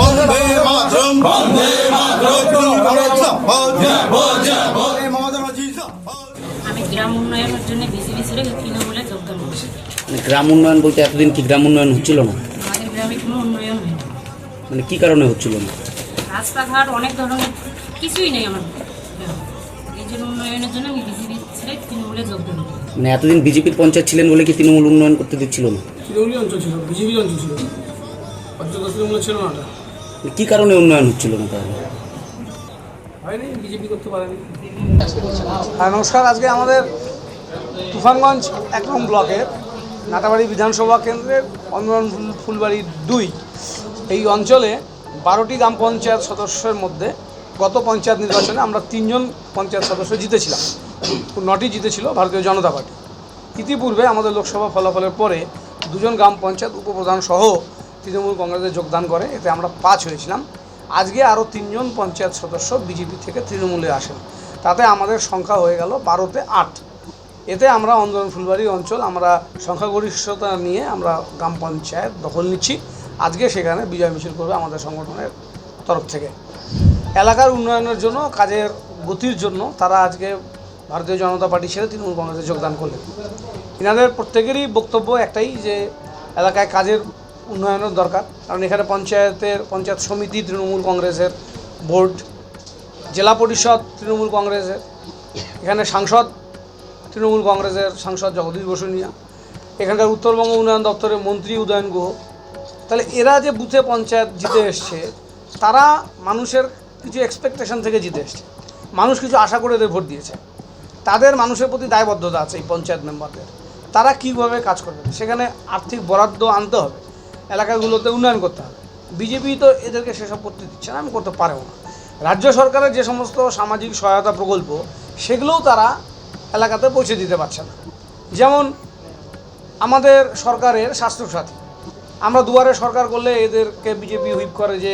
বন্দে মাতরম। বন্দে মাতরম। আমি গ্রাম উন্নয়নের জন্য বিসিবি ছেড়ে তৃণমূলে যোগদান করছি মানে গ্রাম উন্নয়ন বলতে এতদিন কি গ্রাম উন্নয়ন হচ্ছিল না? আমাদের গ্রামে কোনো উন্নয়ন হয়নি। মানে কি কারণে হচ্ছিল না? রাস্তাঘাট অনেক ধরনের কিছুই নেই আমার। এই জন্য উন্নয়নের জন্য আমি বিসিবি ছেড়ে তৃণমূলে যোগদান করি মানে এতদিন বিজেপির পঞ্চায়েত ছিলেন বলে কি তৃণমূল উন্নয়ন করতে দিচ্ছিল না? তৃণমূলী অঞ্চল ছিল বিজেপির অঞ্চল ছিল। অঞ্চল ছিল না কি কারণে উন্নয়ন হচ্ছিল না তাহলে? হয়নি বিজেপি করতে পারেনি। হ্যাঁ নমস্কার। আজকে আমাদের তুফানগঞ্জ এক নং ব্লকের নাটাবাড়ি বিধানসভা কেন্দ্রের অন্দরন ফুলবাড়ি দুই। এই অঞ্চলে বারোটি গ্রাম পঞ্চায়েত সদস্যের মধ্যে গত পঞ্চায়েত নির্বাচনে আমরা তিনজন পঞ্চায়েত সদস্য জিতেছিলাম। নটি জিতেছিল ভারতীয় জনতা পার্টি। ইতিপূর্বে আমাদের লোকসভা ফলাফলের পরে দুজন গ্রাম পঞ্চায়েত উপপ্রধান সহ তৃণমূল কংগ্রেসে যোগদান করে, এতে আমরা পাঁচ হয়েছিলাম। আজকে আরও তিনজন পঞ্চায়েত সদস্য বিজেপি থেকে তৃণমূলে আসেন। তাতে আমাদের সংখ্যা হয়ে গেল বারোতে আট। এতে আমরা অন্দরন ফুলবাড়ি অঞ্চল, আমরা সংখ্যাগরিষ্ঠতা নিয়ে আমরা গ্রাম পঞ্চায়েত দখল নিচ্ছি। আজকে সেখানে বিজয় মিছিল করবে আমাদের সংগঠনের তরফ থেকে। এলাকার উন্নয়নের জন্য, কাজের গতির জন্য তারা আজকে ভারতীয় জনতা পার্টি ছেড়ে তৃণমূল কংগ্রেসে যোগদান করলেন। এনাদের প্রত্যেকেরই বক্তব্য একটাই যে, এলাকায় কাজের উন্নয়নের দরকার। কারণ এখানে পঞ্চায়েতের, পঞ্চায়েত সমিতি, তৃণমূল কংগ্রেসের বোর্ড, জেলা পরিষদ, তৃণমূল কংগ্রেসের, এখানে সাংসদ, তৃণমূল কংগ্রেসের সাংসদ জগদীশ বসুনিয়া এখানকার উত্তরবঙ্গ উন্নয়ন দপ্তরের মন্ত্রী উদয়ন গুহ। তাহলে এরা যে বুথে পঞ্চায়েত জিতে এসছে, তারা মানুষের কিছু এক্সপেকটেশন থেকে জিতে এসছে। মানুষ কিছু আশা করে এদের ভোট দিয়েছে। তাদের মানুষের প্রতি দায়বদ্ধতা আছে এই পঞ্চায়েত মেম্বারদের তারা কীভাবে কাজ করবে? সেখানে আর্থিক বরাদ্দ আনতে হবে। এলাকাগুলোতে উন্নয়ন করতে হবে। বিজেপি তো এদেরকে সেসব করতে দিচ্ছে না, আমি করতে পারেও না। রাজ্য সরকারের যে সমস্ত সামাজিক সহায়তা প্রকল্প, সেগুলোও তারা এলাকাতে পৌঁছে দিতে পারছে না। যেমন আমাদের সরকারের স্বাস্থ্যসাথী। আমরা দুয়ারে সরকার করলে এদেরকে বিজেপি হুইপ করে যে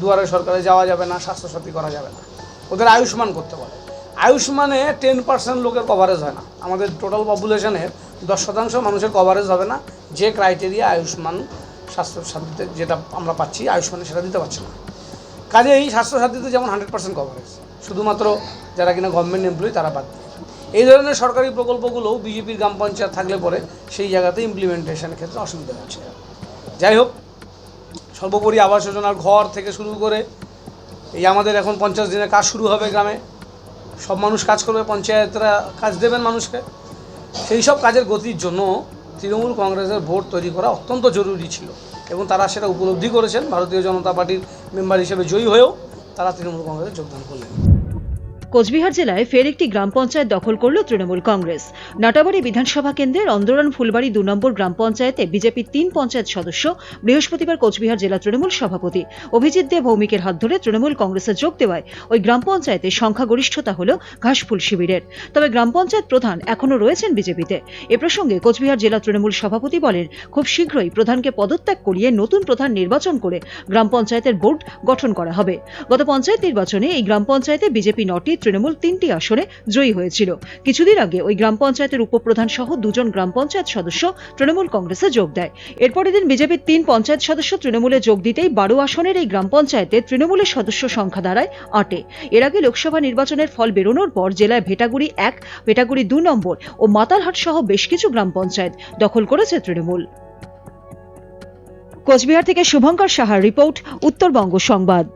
দুয়ারে সরকারে যাওয়া যাবে না, স্বাস্থ্যসাথী করা যাবে না। ওদের আয়ুষ্মান করতে বলে। আয়ুষ্মানে টেন পার্সেন্ট লোকের কভারেজ হয় না। আমাদের টোটাল পপুলেশনের দশ শতাংশ মানুষের কভারেজ হবে না, যে ক্রাইটেরিয়া আয়ুষ্মান স্বাস্থ্যসাথীতে যেটা আমরা পাচ্ছি আয়ুষ্মানে সেটা দিতে পারছে না। কাজে কাজেই স্বাস্থ্যসাথীতে যেমন হান্ড্রেড পার্সেন্ট কভারেজ শুধুমাত্র যারা কিনা গভর্নমেন্ট এমপ্লয়ি তারা বাদ এই ধরনের সরকারি প্রকল্পগুলোও বিজেপির গ্রাম পঞ্চায়েত থাকলে পরে সেই জায়গাতে ইমপ্লিমেন্টেশনের ক্ষেত্রে অসুবিধা হচ্ছে। যাই হোক, সর্বোপরি আবাস যোজনার ঘর থেকে শুরু করে এই আমাদের এখন পঞ্চাশ দিনের কাজ শুরু হবে গ্রামে। সব মানুষ কাজ করবে, পঞ্চায়েতরা কাজ দেবেন মানুষকে। সেই সব কাজের গতির জন্য তৃণমূল কংগ্রেসের ভোট তৈরি করা অত্যন্ত জরুরি ছিল এবং তারা সেটা উপলব্ধি করেছেন। ভারতীয় জনতা পার্টির মেম্বার হিসেবে জয়ী হয়েও তারা তৃণমূল কংগ্রেসে যোগদান করলেন। কোচবিহার জেলায় ফের একটি গ্রাম পঞ্চায়েত দখল করল তৃণমূল কংগ্রেস। নাটাবাড়ি বিধানসভা কেন্দ্রের অন্দরান ফুলবাড়ি দু নম্বর গ্রাম পঞ্চায়েতে বিজেপির তিন পঞ্চায়েত সদস্য, বৃহস্পতিবার কোচবিহার জেলা তৃণমূল সভাপতি। অভিজিৎ দে ভৌমিকের হাত ধরে তৃণমূল কংগ্রেসে যোগ দেওয়ায় ওই গ্রাম পঞ্চায়েতে সংখ্যাগরিষ্ঠতা হল ঘাসফুল শিবিরের। তবে গ্রাম পঞ্চায়েত প্রধান এখনও রয়েছেন বিজেপিতে। এ প্রসঙ্গে কোচবিহার জেলা তৃণমূল সভাপতি বলেন, খুব শীঘ্রই প্রধানকে পদত্যাগ করিয়ে নতুন প্রধান নির্বাচন করে গ্রাম পঞ্চায়েতের বোর্ড গঠন করা হবে। গত পঞ্চায়েত নির্বাচনে এই গ্রাম পঞ্চায়েতে বিজেপি নটি তৃণমূল তিনটি আসনে জয়ী হয়েছিল। কিছুদিন আগে ওই গ্রাম পঞ্চায়েতের উপপ্রধান সহ দুজন গ্রাম পঞ্চায়েত সদস্য তৃণমূল কংগ্রেসে যোগ দেয়। এরপরের দিন বিজেপির তিন পঞ্চায়েত সদস্য তৃণমূলে যোগ দিতেই বারো আসনের এই গ্রাম পঞ্চায়েতে তৃণমূলের সদস্য সংখ্যা দাঁড়ায় আটে। এর আগে লোকসভা নির্বাচনের ফল বেরোনোর পর জেলায় ভেটাগুড়ি এক, ভেটাগুড়ি দু নম্বর ও মাতালহাট সহ বেশ কিছু গ্রাম পঞ্চায়েত দখল করেছে তৃণমূল। কোচবিহার থেকে শুভঙ্কর সাহার রিপোর্ট, উত্তরবঙ্গ সংবাদ।